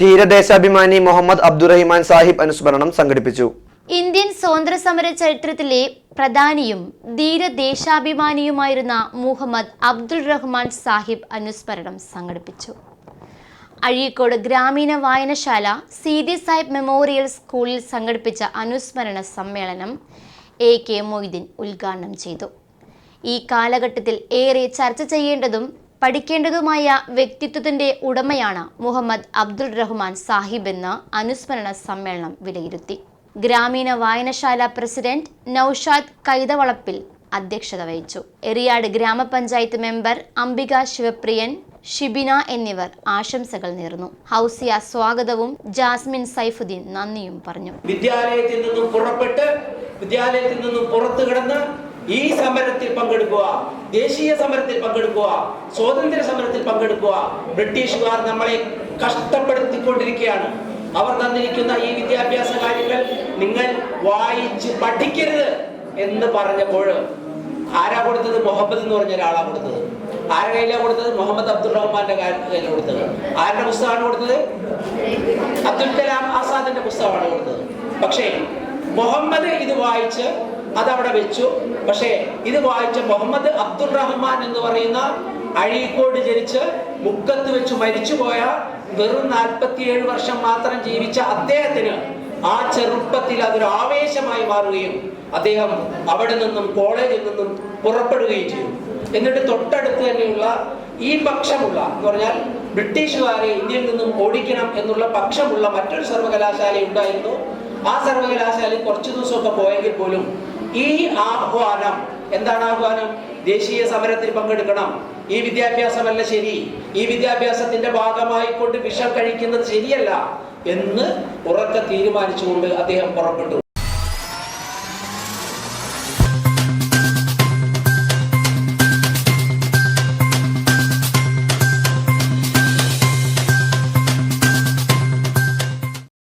ധീരദേശാഭിമാനി മുഹമ്മദ് അബ്ദുറഹിമാൻ സാഹിബ് അനുസ്മരണം സംഘടിപ്പിച്ചു. ഇന്ത്യൻ സ്വാതന്ത്ര്യ സമര ചരിത്രത്തിലെ പ്രധാനിയും ധീരദേശാഭിമാനിയുമായിരുന്ന മുഹമ്മദ് അബ്ദുൾ റഹ്മാൻ സാഹിബ് അനുസ്മരണം സംഘടിപ്പിച്ചു. അഴീക്കോട് ഗ്രാമീണ വായനശാല സി ഡി സാഹിബ് മെമ്മോറിയൽ സ്കൂളിൽ സംഘടിപ്പിച്ച അനുസ്മരണ സമ്മേളനം എ കെ മൊയ്തീൻ ഉദ്ഘാടനം ചെയ്തു. ഈ കാലഘട്ടത്തിൽ ഏറെ ചർച്ച ചെയ്യേണ്ടതും പഠിക്കേണ്ടതുമായ വ്യക്തിത്വത്തിന്റെ ഉടമയാണ് മുഹമ്മദ് അബ്ദുൾ റഹ്മാൻ സാഹിബ് എന്ന് അനുസ്മരണ സമ്മേളനം വിലയിരുത്തി. ഗ്രാമീണ വായനശാല പ്രസിഡന്റ് നൌഷാദ് കൈതവളപ്പിൽ അധ്യക്ഷത വഹിച്ചു. എറിയാട് ഗ്രാമപഞ്ചായത്ത് മെമ്പർ അംബിക ശിവപ്രിയൻ ഷിബിന എന്നിവർ ആശംസകൾ നേർന്നു. ഹൗസിയ സ്വാഗതവും ജാസ്മിൻ സൈഫുദ്ദീൻ നന്ദിയും പറഞ്ഞു. വിദ്യാലയത്തിൽ നിന്നും പുറപ്പെട്ട് വിദ്യാലയത്തിൽ നിന്നും പുറത്തു കിടന്ന് ഈ സമരത്തിൽ പങ്കെടുക്കുക ദേശീയ സമരത്തിൽ പങ്കെടുക്കുക സ്വാതന്ത്ര്യ സമരത്തിൽ പങ്കെടുക്കുക ബ്രിട്ടീഷുകാർ നമ്മളെ കഷ്ടപ്പെടുത്തിക്കൊണ്ടിരിക്കുകയാണ്. അവർ തന്നിരിക്കുന്ന ഈ വിദ്യാഭ്യാസ കാര്യങ്ങൾ നിങ്ങൾ വായിച്ച് പഠിക്കരുത് എന്ന് പറഞ്ഞപ്പോൾ ആരാ കൊടുത്തത്? മുഹമ്മദ് എന്ന് പറഞ്ഞ ഒരാളാ കൊടുത്തത്. ആരുടെ കയ്യിലാണ് കൊടുത്തത്? മുഹമ്മദ് അബ്ദുൾ റഹ്മാന്റെ കയ്യിലാണ് കൊടുത്തത്. ആരുടെ പുസ്തകമാണ് കൊടുത്തത്? അബ്ദുൽ കലാം ആസാദിന്റെ പുസ്തകമാണ് കൊടുത്തത്. പക്ഷേ മുഹമ്മദ് ഇത് വായിച്ച് അതവിടെ വെച്ചു. പക്ഷേ ഇത് വായിച്ച മുഹമ്മദ് അബ്ദുൾ റഹ്മാൻ എന്ന് പറയുന്ന അഴീക്കോട് ജനിച്ച് മുക്കത്ത് വെച്ച് മരിച്ചുപോയ വെറും നാൽപ്പത്തിയേഴ് വർഷം മാത്രം ജീവിച്ച അദ്ദേഹത്തിന് ആ ചെറുപ്പത്തിൽ അതൊരു ആവേശമായി മാറുകയും അദ്ദേഹം അവിടെ നിന്നും കോളേജിൽ നിന്നും പുറപ്പെടുകയും ചെയ്തു. എന്നിട്ട് തൊട്ടടുത്ത് തന്നെയുള്ള ഈ പക്ഷമുള്ള എന്ന് പറഞ്ഞാൽ ബ്രിട്ടീഷുകാരെ ഇന്ത്യയിൽ നിന്നും ഓടിക്കണം എന്നുള്ള പക്ഷമുള്ള മറ്റൊരു സർവകലാശാല ഉണ്ടായിരുന്നു ആ സർവകലാശാലയിൽ കുറച്ചു ദിവസമൊക്കെ പോയെങ്കിൽ പോലും ഈ ആഹ്വാനം എന്താണ് ആഹ്വാനം? ദേശീയ സമരത്തിൽ പങ്കെടുക്കണം. ഈ വിദ്യാഭ്യാസമല്ല ശരി. ഈ വിദ്യാഭ്യാസത്തിന്റെ ഭാഗമായി കൊണ്ട് വിഷം കഴിക്കുന്നത് ശരിയല്ല എന്ന് ഉറക്കെ തീരുമാനിച്ചുകൊണ്ട് അദ്ദേഹം പുറപ്പെട്ടു.